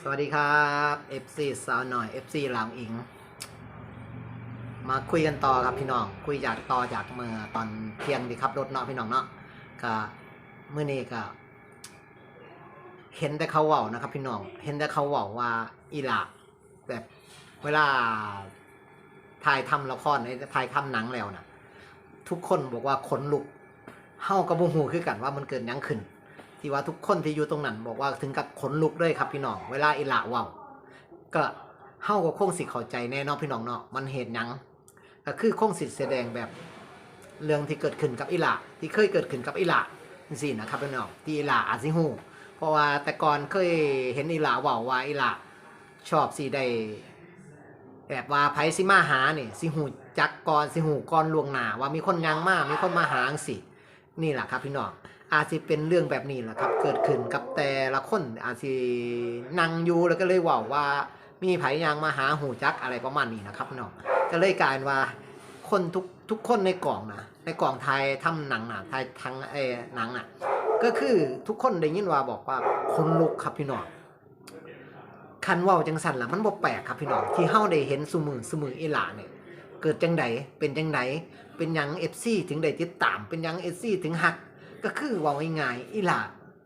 สวัสดีครับ FC สาวหน่อย FC หลังอิง มาคุยกันต่อครับพี่น้องคุยจากต่อจากเมื่อตอนเที่ยงดีครับรถเนาะพี่น้องเนาะก็เมื่อนี้ก็เห็นแต่เขาเว้านะครับ พี่น้องเห็นแต่เขาเว้าว่าอีหลาแบบเวลาถ่ายทำละครในถ่ายทำหนังแล้วนะทุกคนบอกว่าขนลุกเฮ้ากับบูฮูคือกันว่ามันเกิดยังขึ้น ที่ว่าทุกคนที่อยู่ตรงนั้น บอกว่าถึงกับขนลุกเลยครับพี่น้องเวลาอีหละเว้าก็เฮาก็คงสิเข้าใจแน่นอนพี่น้องเนาะมันเหตุหยังก็คือคงสิแสดงแบบเรื่องที่เกิดขึ้นกับอีหละที่เคยเกิดขึ้นกับอีหละจังซี่นะครับพี่น้องที่อีหละอาจสิฮู้เพราะว่าแต่ก่อนเคยเห็นอีหละเว้าว่าอีหละชอบสิได้แบบว่าไผสิมาหาเนี่ยสิฮู้จักก่อนสิฮู้ก่อนลวงหนาว่ามีคนยังมามีคนมาหาจังซี่นี่แหละครับพี่น้อง อาจจะเป็นเรื่องแบบนี้แหละครับ เกิดขึ้นกับแต่ละคนอาจจะนั่งอยู่แล้วก็เลยว่าว่า มีไผยางมาหาหูจักอะไรประมาณนี้นะครับพี่น้องก็เลยกลายว่าคนทุกทุกคนในกล่องนะในกล่องไทยทำหนังนะไทยทั้งเออหนังน่ะ ก็คือทุกคนได้ยินว่าบอกว่าคนลุกครับพี่น้องคันว่าจังสันละมันบ่แปลกครับพี่น้องที่เฮาได้เห็นสมือสมืออีหลาเนี่ยเกิดจังใดเป็นจังใดเป็นยัง FC ถึงได้ติดตามเป็นยัง FC ถึงฮัก ก็คือว่าง่ายๆอีหลา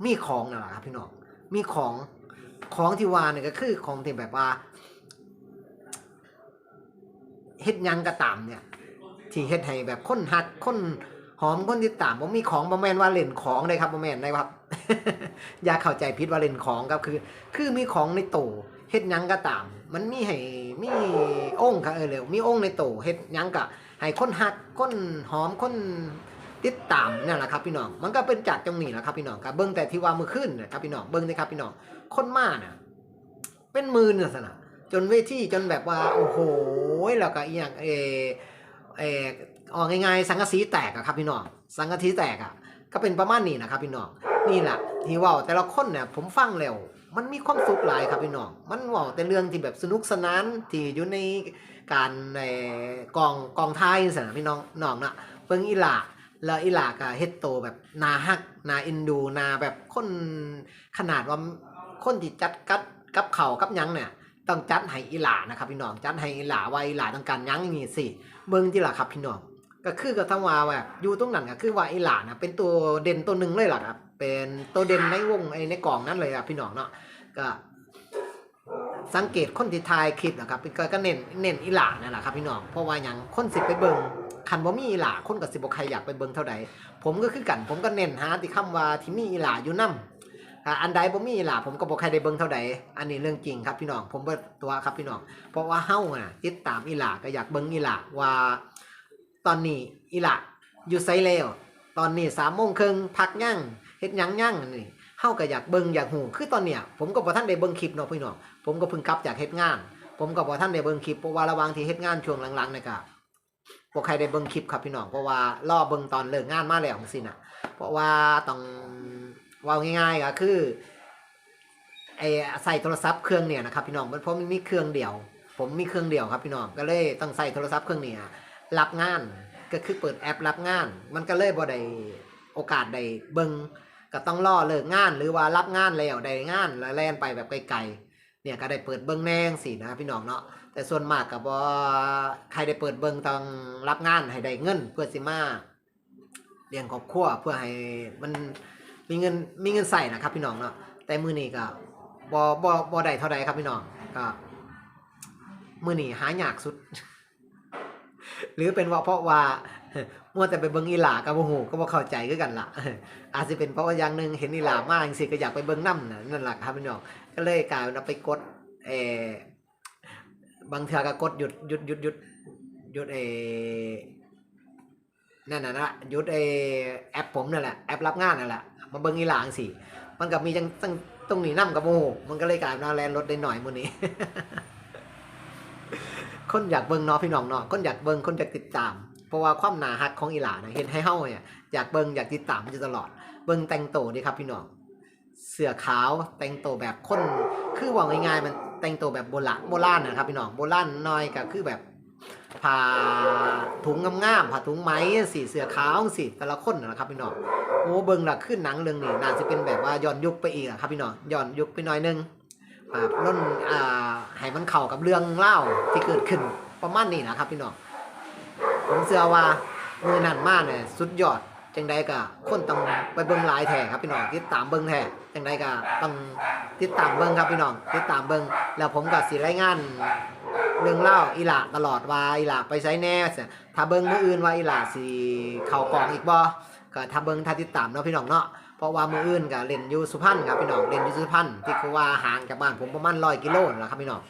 มีของนั่นแหละครับพี่น้องมีของของที่ว่าเนี่ยก็คือของที่แบบว่าเฮ็ดยังก็ตามเนี่ย ที่เฮ็ดให้แบบคนหักคนหอมคนที่ตามบ่มีของบ่แมนว่าเล่นของเลยครับบ่แม่นได้ครับ อย่าเข้าใจผิดว่าเล่นของครับคือ คือมีของในตู้เฮ็ดยังก็ตาม มันมีให้มีองค์ค่ะเออเร็วมีองค์ในตู้เฮ็ดยังก็ให้คนหักคนหอมคน ติดตามนั่นแหละครับพี่น้อง มันก็เป็นจากตรงนี้แหละครับพี่น้องครับเบิ้งแต่ที่ว่ามือขึ้นนะครับพี่น้องเบิ้งเลยครับพี่น้องคนมาน่ะเป็นมื่นน่ะสนะจนเวทีจนแบบว่าโอ้โหแล้วก็อีอย่างเออเออออกง่ายๆสังกะสีแตกอะครับพี่น้องสังกะสีแตกอะก็เป็นประมาณนี้นะครับพี่น้องนี่แหละที่ว่าแต่ละคนเนี่ยผมฟังแล้วมันมีความสุขหลายครับพี่น้อง มันว่าแต่เรื่องที่แบบสนุกสนานที่อยู่ในการในกองกองท้ายสนะพี่น้องน้องนะเบิ่งอีหลา แล้วอีหลากะเฮ็ดโตแบบนาฮักนาเอ็นดูนาแบบคนขนาดว่าคนที่จัดกัดกับเขากับยังเนี่ยต้องจัดให้อีหลานะครับพี่น้องจัดให้อีหลาว่าอีหลาต้องการยังนี่สิเบิ่งที่หล่ะครับพี่น้องก็คือกับทั้งว่าแบบอยู่ตรงนั้นก็คือว่าอีหลานะเป็นตัวเด่นตัวหนึ่งเลยล่ะครับเป็นตัวเด่นในวงไอในกล่องนั้นเลยครับพี่น้องเนาะก็สังเกตคนที่ทายคลิปนะครับก็ก็เน้นเน้นอีหลานั่นแหละครับพี่น้องเพราะว่ายังคนสิไปเบิ่ง คันบ่มีอีหลาคนก็สิบใครอยากไปเบิ่งเท่าใดผมก็คือกันผมก็เน้นหาที่คำว่าที่มีอีหลาอยู่นํอ่าอันใดบ่มีอีหลาผมก็บ่ใครได้เบิ่งเท่าใดอันนี้เรื่องจริงครับพี่น้องผมเบิดตัวครับพี่น้องเพราะว่าเฮาน่ะติดตามอีหลาก็อยากเบิ่งอีหลาว่า ตอนนี้อีหลาอยู่ไสแล้วตอนนี้3โมงครึ่งพักยังเฮ็ดยังยังนี่เฮาก็อยากเบิ่งอยากฮู้คือตอนเนี้ยผมก็บ่ทันได้เบิ่งคลิปเนาะพี่น้องผมก็เพิ่งกลับจากเฮ็ดงาน ผมก็บ่ท่านได้เบิ่งคลิปเพราะว่าระหว่างที่เฮ็ดงานช่วงหลังๆนี่ก็ บ่ใครได้เบิ่งคลิปครับพี่น้องเพราะว่ารอเบิ่งตอนเลิกงานมาแล้วจังซี่น่ะ เพราะว่าต้องว้าง่ายๆก็คือไอ้ใส่โทรศัพท์เครื่องเนี่ยนะครับพี่น้องมันเพราะมันมีเครื่องเดียว ผมมีเครื่องเดียวครับพี่น้องก็เลยต้องใส่โทรศัพท์เครื่องเนี้รับงานก็คือเปิดแอปรับงาน มันก็เลยบ่ได้โอกาสได้เบิ่งก็ต้องรอเลิกงานหรือว่ารับงานแล้วได้งานแล้วแล่นไปแบบไกลๆเนี่ยก็ได้เปิดเบิ้งแนงสินะครับพี่น้องเนาะ แต่ส่วนมากกับว่าใครได้เปิดเบิ้งต้องรับงานให้ได้เงิน เพื่อสิมาเลี้ยงครอบครัวเพื่อให้มันมีเงินมีเงินใส่นะครับ พี่น้องเนาะแต่มือนี้ก็บ่บ่บ่ได้เท่าใดครับพี่น้องก็มือนี้หายากสุด หรือเป็นเพราะว่ามัวแต่ไปเบิ่งอีหลากับโมโหก็บ่เข้าใจคือกันละอาจจะเป็นเพราะว่าอย่างหนึ่งเห็นอีหลามากจังซี่ก็อยากไปเบิ่งนำน่ะนั่นแหละครับพี่น้องก็เลยกลายเป็นไปกดเอ บางเทื่อก็กดหยุดหยุดหยุดหยุดหยุดเอนั่นน่ะนะหยุดเอแอปผมนั่นแหละแอปรับงานนั่นแหละมาเบิ่งอีหลางสิมันก็มีจังจังตรงนี้นํกับโมโหมันก็เลยกลายเป็นว่าแลนรถได้หน่อยมื้อนี้ คนอยากเบิ่งเนาะพี่น้องเนาะคนอยากเบิ่งคนอยากติดตาม เพราะว่าความหนาฮักของอีหลานะเห็นให้เฮาเนี่ยอยากเบิ่งอยากติดตามอยู่ตลอด เบิ่งแต่งโตวนี่ครับพี่น้องเสื้อขาวแต่งตัวแบบคนคือว่าง่ายๆมัน แต่งตัวแบบโบราณโบราณนะครับพี่น้องโบราณหน้อยก็คือแบบผ้าถุงงามๆผ้าถุงไหมสีเสื้อขาวสิแต่ละคนนะครับพี่น้องโอ้เบิ่งหละขึ้นหนังเรื่องนี้น่าจะเป็นแบบว่าย้อนยุคไปอีกครับพี่น้องย้อนยุคไปหน่อยนึงอ่าล้นอ่าให้มันเข้ากับเรื่องเล่าที่เกิดขึ้นประมาณนี้นะครับพี่น้องผมเชื่อว่ามือนันมากเนี่ยสุดยอด จังใดก็คนต้องไปเบิ่งหลายแท้ครับพี่น้องติดตามเบิ่งแท้จังใดก็ต้องติดตามเบิ่งครับพี่น้องติดตามเบิ่งแล้วผมก็สิรายงานเรื่องเล่าอีหลาตลอดว่าอีหลาไปไซแน่เสียถ้าเบิ่งมืออื่นว่าอีหลาสิเข้ากองอีกบ่ก็ถ้าเบิ่งถ้าติดตามเนาะพี่น้องเนาะเพราะว่ามืออื่นก็เล่นยูสุพรรณครับพี่น้องเล่นยูสุพรรณที่คือว่าห่างจากบ้านผมประมาณ100กิโลนะครับพี่น้อง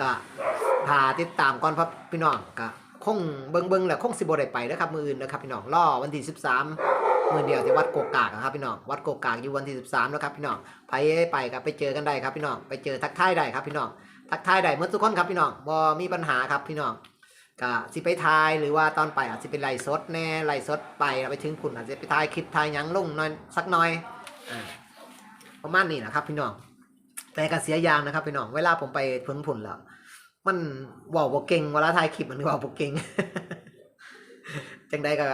ก็ถ้าติดตามก่อนครับพี่น้องก็ คงเบิงเบิงๆแล้วคงสิบ่ได้ไปนะครับมืออื่นนะครับพี่น้องรอวันที่ 13มือเดียวที่วัดโกกากนะครับพี่น้องวัดโกกากอยู่วันที่ 13นะครับพี่น้องไปไปก็ไปเจอกันได้ครับพี่น้องไปเจอทักทายได้ครับพี่น้องทักทายได้เมื่อทุกคนครับพี่น้องบ่มีปัญหาครับพี่น้องก็สิไปทายหรือว่าตอนไปอาจจะเป็นไลฟ์สดแน่ไลฟ์สดไปไปถึงคุณอาจจะไปทายคลิปทายยังลงน่อยสักน่อยอ่าประมาณนี้นะครับพี่น้องแต่ก็เสียยางนะครับพี่น้องเวลาผมไปเพิ่งผุนแล้ว มันว่าบ่เก่งเวลาถ่ายคลิปมันว่าบ่เก่งจังใดก็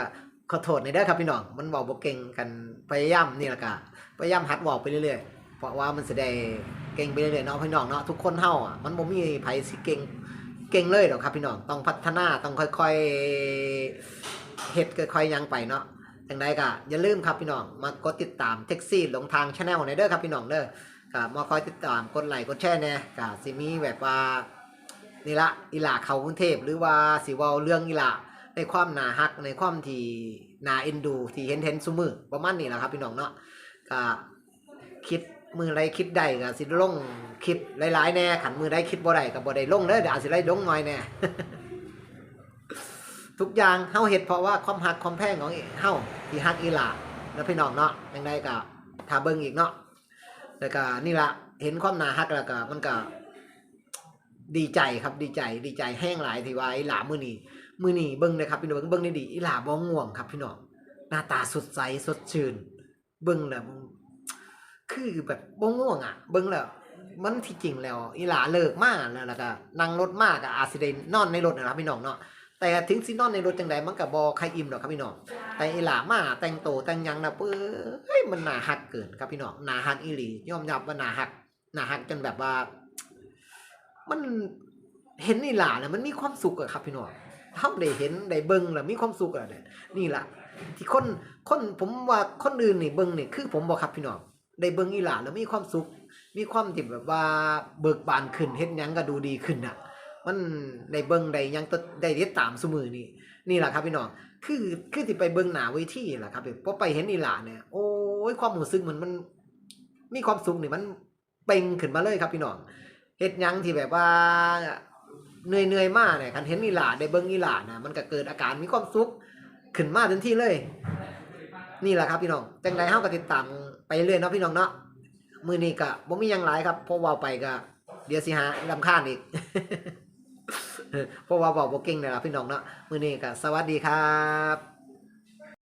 ขอโทษในเด้อครับพี่น้องมันว้าบ่เก่งกันพยายามนี่แหละก็พยายามหัดว้าไปเรื่อยๆเพราะว่ามันสิได้เก่งไปเรื่อยๆเนาะพี่น้องเนาะทุกคนเฮาอะมันบ่มีไผสิเก่งเก่งเลยหรอกครับพี่น้องต้องพัฒนาต้องค่อยๆเฮ็ดค่อยๆยังไปเนาะจังใดก็อย่าลืมครับพี่น้องมากดติดตามแท็กซี่ลงทางช anel ในเด้อครับพี่น้องเด้อก็มาคอยติดตามกดไลค์กดแชร์แน่ก็สิมีแบบว่า นี่ละอีหลาเขากรุงเทพหรือว่าสิเว้าเรื่องอีหลาในความหนาฮักในความที่นาเอ็นดูที่เห็นเห็นซุมือประมาณนี้แหละครับพี่น้องเนาะก็คิดมือไรคิดได้ก็สิลงคิดหลายๆแน่ขันมือได้คิดบ่ได้ก็บ่ได้ลงเด้อเดี๋ยวอาจสิได้ลงหน่อยแน่ทุกอย่างเฮาเฮ็ดเพราะว่าความฮักความแพงของเฮาที่ฮักอีหลาแล้วพี่น้องเนาะจังไดก็ถ้าเบิ่งอีกเนาะแล้วก็นี่ละเห็นความหนาฮักแล้วก็มันก็ ดีใจครับดีใจดีใจแห้งหลายที่ว่าอีหลามือนีมือนีเบิ้งเลยครับพี่น้องเบิ้งได้ดีอีหลาบ่ง่วงครับพี่น้องหน้าตาสดใสสดชื่น เบิ้งแล้วคือแบบบ่ง่วงอะ เบิ้งแล้วมันที่จริงแล้วอีหลาเลิกมากแล้วแล้วก็นั่งรถมากอาจสิได้นอนในรถนะครับพี่น้องเนาะแต่ถึงสินอนในรถจังไดมันก็บ่ใครอิ่มหรอกครับพี่น้องแต่อีหลามาแต่งโตแต่งยังนะเปื้เฮ้ยมันหนาฮักเกินครับพี่น้องหนาฮักอีหลียอมรับว่าหนาฮักหนาฮักจนแบบว่า มันเห็นนี่หลาเนี่ยมันมีความสุขอะครับพี่น้องถ้าได้เห็นได้เบิ่งแล้วมีความสุขอะเนี่ยนี่แหละที่คนคนผมว่าคนอื่นนี่เบิ่งนี่คือผมบอกครับพี่น้องได้เบิ่งอีหล่าแล้วมีความสุข มีความที่แบบว่าเบิกบานขึ้นเฮ็ดหยังก็ดูดีขึ้นอะมันได้เบิ่งได้ยังตได้ติดตามซุมือนี่นี่แหละครับพี่น้องคือคือที่ไปเบิ่งหนาเวทีแหละครับพอไปเห็นอีหล่าเนี่ยโอ้ยความรู้สึกมันมัน มีความสุขนี่มันเป่งขึ้นมาเลยครับพี่น้อง เฮ็ดหยังที่แบบว่าเหนื่อยเนื่อยๆมากเนี่ยคันเห็นอีหลาได้เบิ่งอีหลานะมันก็เกิดอาการมีความสุขขึ้นมาทันทีเลย นี่แหละครับพี่น้องจังใดเฮาก็ติดตามไปเรื่อยเนาะพี่น้องเนาะมื้อนี้ก็บ่มีหยังหลายครับเพราะเว้าไปก็เดี๋ยวสิหาลำคาญอีก เพราะว่าเว้าบ่เก่งนี่ล่ะพี่น้องเนาะมื้อนี้ก็สวัสดีครับ